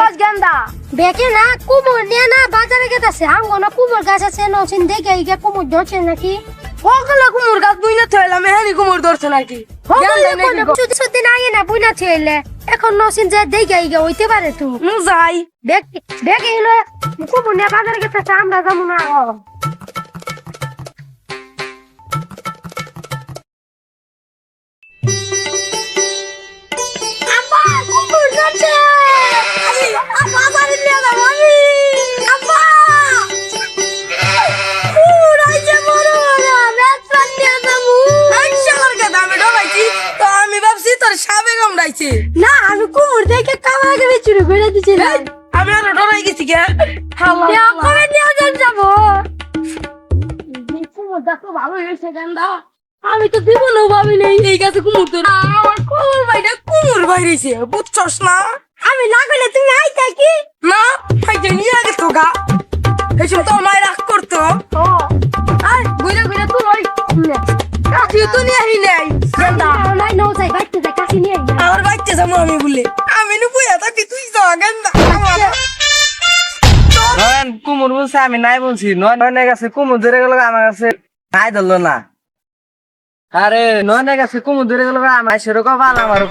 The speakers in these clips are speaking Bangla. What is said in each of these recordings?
কস গেন্দা। বেকে না কুমোর নিয়ে না বাজারে গেছে আঙ্গো না কুমোর গাছ আছে নছিন দেখে ইগে কুমোর ধরছে নাকি? ওগুলো কুমোর গাছ দুই না থইলাম এহানি কুমোর ধরছে নাকি? নাকি গো? সুদি না আগে না বুইনা এখন নচিন যে দেখে ইগে হইতে পারে তো। যাই বেক বেকে হলো কুমোর নিয়ে বাজারে গেছে আমরা যাব না। কামড়াইছে না আমি কুমোর দেখে কামাকে চুরি করে দিছিলাম আমি আরও ডরাই গেছি কে? কবে নিয়ে যাব? দেখো ভালো হয়েছে গেন্দা। আমি তো দিব না ভাবি নেই এই গাছে কুমুর তো আমার কুমুর ভাইটা কুমুর বাইরেছে বুঝছস না? আমি না করলে তুমি আইতা কি? না ভাইটা নিয়ে আগে তো গা। সময় তো আমায় রাগ করতো। আয় ঘুরে ঘুরে তুই ওই কাঠি তো নিয়ে আহি নাই। যাব আমি বলে। আমি নু বইয়া থাকি তুই যা গেন্দা নয়ন কুমুর বলছে আমি নাই বলছি। নয় নয়নের কাছে কুমুর ধরে গেল আমার কাছে নাই ধরলো না। আরে নয়নের কাছে কুমুর ধরে গেল আমার সেরকম ভালো আমারও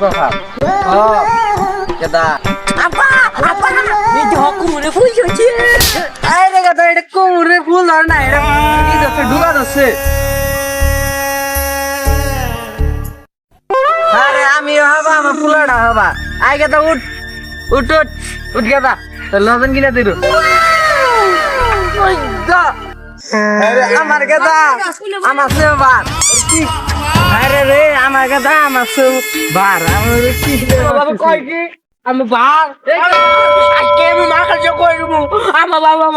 ও কেদা আপা আপা এই যে কুমুরে ফুল হচ্ছে আরে রে এটা কুমুরে ফুল ধর না এটা ঢুকা ধরছে। ফুলাটা হবা। আই গেদা উঠ। উঠ উঠ। উঠ তোর লজন কিনা দিল আমার গেদা আমার সে বার আরে রে, আমার গেদা আমার সে বার আমার কি কয় কি? আমি বার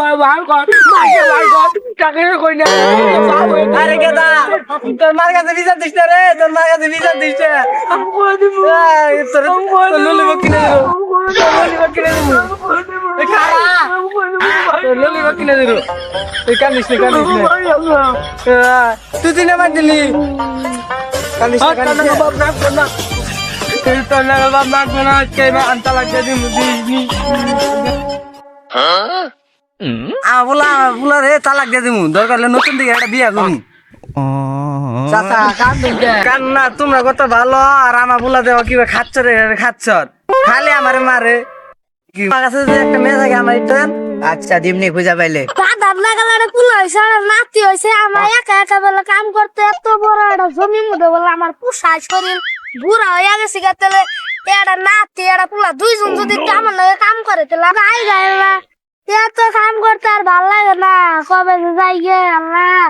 মা কর মাকে কর টাকা কই না। তোর মার কাছে বিচার দিস না রে তোর মার কাছে বিচার দিস না। তোর ললিপপ কিনে দেবো। দেবো। দেবো। তুই না কান্দিস না। আহ, তুই দিনে দিলি। কান্দিস না কান্দিস না। তুই তোর নাগাল বাপ মারবো না। আজকে আনতা লাগছে দিন আমার বলা আমার বলা রে তালাক দিয়ে দিমু। দরকার হলে নতুন দিকে একটা বিয়া করুন চাচা কান তোমরা কত ভালো? আর আমার বলা দেওয়া কিবা খাচ্ছ রে খাচ্ছ? খালি আমারে মারে। কাছে যে একটা মেয়ে থাকে আমার এটা আচ্ছা দিমনি খুঁজা পাইলে। দাদার লাগালে পুল হয়েছে আর নাতি হয়েছে আমার একা একা বেলা কাম করতে এত বড় একটা জমি মধ্যে বলে আমার শরীর বুড়া হয়ে গেছে গা তাহলে এটা নাতি এটা পুলা দুইজন যদি আমার লগে কাম করে তাহলে আই যায় না। এত কাম করতে আর ভালো লাগে না কবে যে যাই গে আল্লাহ।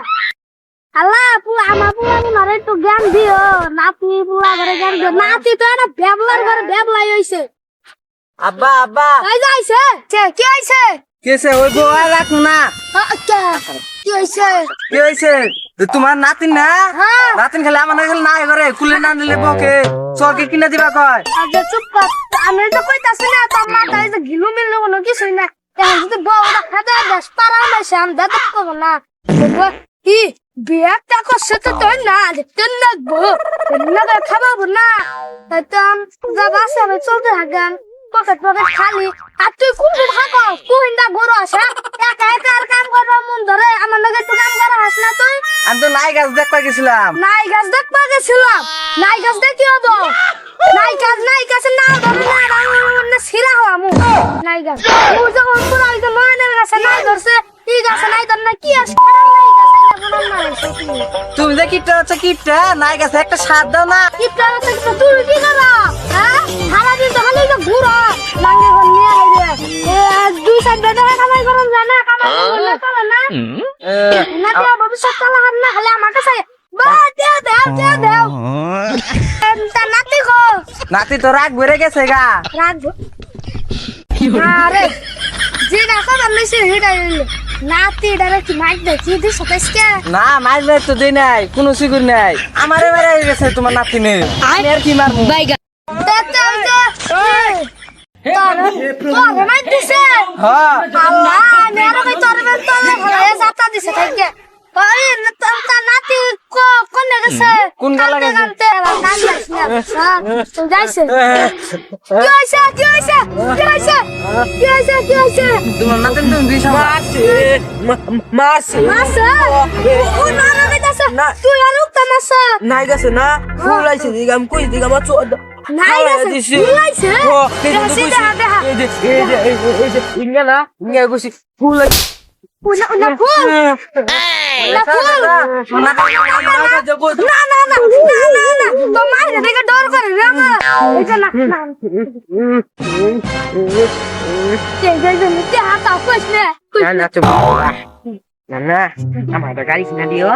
আল্লাহ পুলা আমার পুলা মারে একটু জ্ঞান দিও। নাতি পুলা করে জ্ঞান দিও। নাতি তো এটা ব্যবলার করে ব্যবলাই হয়েছে আব্বা আব্বা। তাই যাইছে কে কি হয়েছে কেসে ওই আর রাখো না। কি? হয়েছে কি হয়েছে তো তোমার নাতিন না? হ্যাঁ। নাতিন খেলে আমার খেলে নাই করে কুলে না দিলে বকে চকে কিনে দিবা কয়। আগে চুপ কর। আমি তো কইতাছি না তোর মাথা এই যে ঘিলু মিলু কোনো কিছুই না এখন যদি বউটা খেতে দেশ পারা না সে আমি দাদা করব না। কি? বিয়েটা করছে তো তোর না দেখতে লাগবো না খাবাবো না। তো আমি যা বাসে আমি চলতে থাকলাম পকেট পকেট খালি। আর তুই কোন কোন থাকো কুহিন্দা গরু আসা একা একা আর কাম করব মন ধরে। আমার লগে একটু কাম করা হাস না তুই। আমি তো নাই গাছ দেখবা গেছিলাম। নাই গাছ দেখবা গেছিলাম। নাই গাছ দেখি হব। নাই গাছ নাই গাছ না ধরে না না সিরা হওয়া মু নাই গাছ। ও যখন পুরো যে ময়নের গাছে নাই ধরছে। ই গাছে নাই ধর না কি আছে তুমি যে কিটটা হচ্ছে কিটটা নাই গাছে একটা স্বাদ দাও না। কিপটা আছে তো তুই কি করো? হ্যাঁ? সারা তো খালি তো ঘুরো। লাঙ্গে ঘর নিয়ে আইবে দুই সাইড বেদে কামাই করুন জানা? কামাই করলে চলে না? না তো ভবিষ্যৎ চলা হার না খালি আমার কাছে নাতি তো রাগ বেড়ে গেছে গা। রাখব আরে যে রাখা বানাইছে হেডা নাতি ডারে কি মাইক কি দি সতেজকে না মাইক মাইক তো দেই নাই কোনো সিগুর নাই। আমারে বেড়ে গেছে তোমার নাতি নে। আমি আর কি মারবো দেখতে হইছে তোরে মাইক দিছে। হ্যাঁ। আল্লাহ আমি আর কই তোর বেল তোরে হয়ে যাতা দিছে থাকি ওই তা নাতি কো গেছে কোন গালা গেছে? কান হ্যাঁ তুই যাইছে কি হইছে কি হইছে কি হইছে কি হইছে কি হইছে তোমার নাতেন তুমি দুই মারছে মারছে মাসা ও না না তুই আর মাসা নাই গেছে না ফুল আইছে দিকে আমি কই নাই গেছে ফুল না না না তো মাইরে দেখে ডর করে রে এটা না না নে আমার গাড়ি কিনা দিও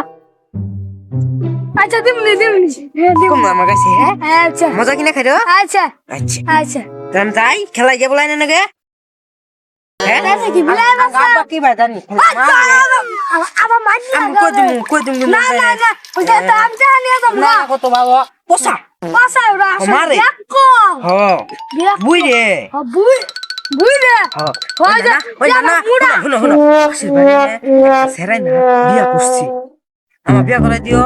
আচ্ছা দিমনি দিমনি কম দিমনি আমার কাছে হ্যাঁ আচ্ছা মজা কিনা খাইরো আচ্ছা আচ্ছা আচ্ছা যাই খেলা গিয়ে বলাই না নাকি হ্যাঁ পোসা পাসা ওরা আসলে আমারে? দেখো হ দেখো বুই রে বুই বুই রে হ ওই যে ওই না না মুড়া শুনো শুনো সেরাই না বিয়া করছি আমার বিয়া করাই দিও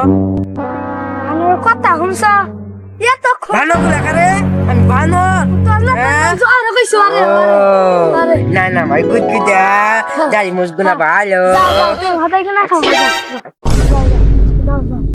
আমার কথা শুনছ এত খুব বানর আমি বানর না না ভাই গুদা দাড়ি মুসগুনা ভালো।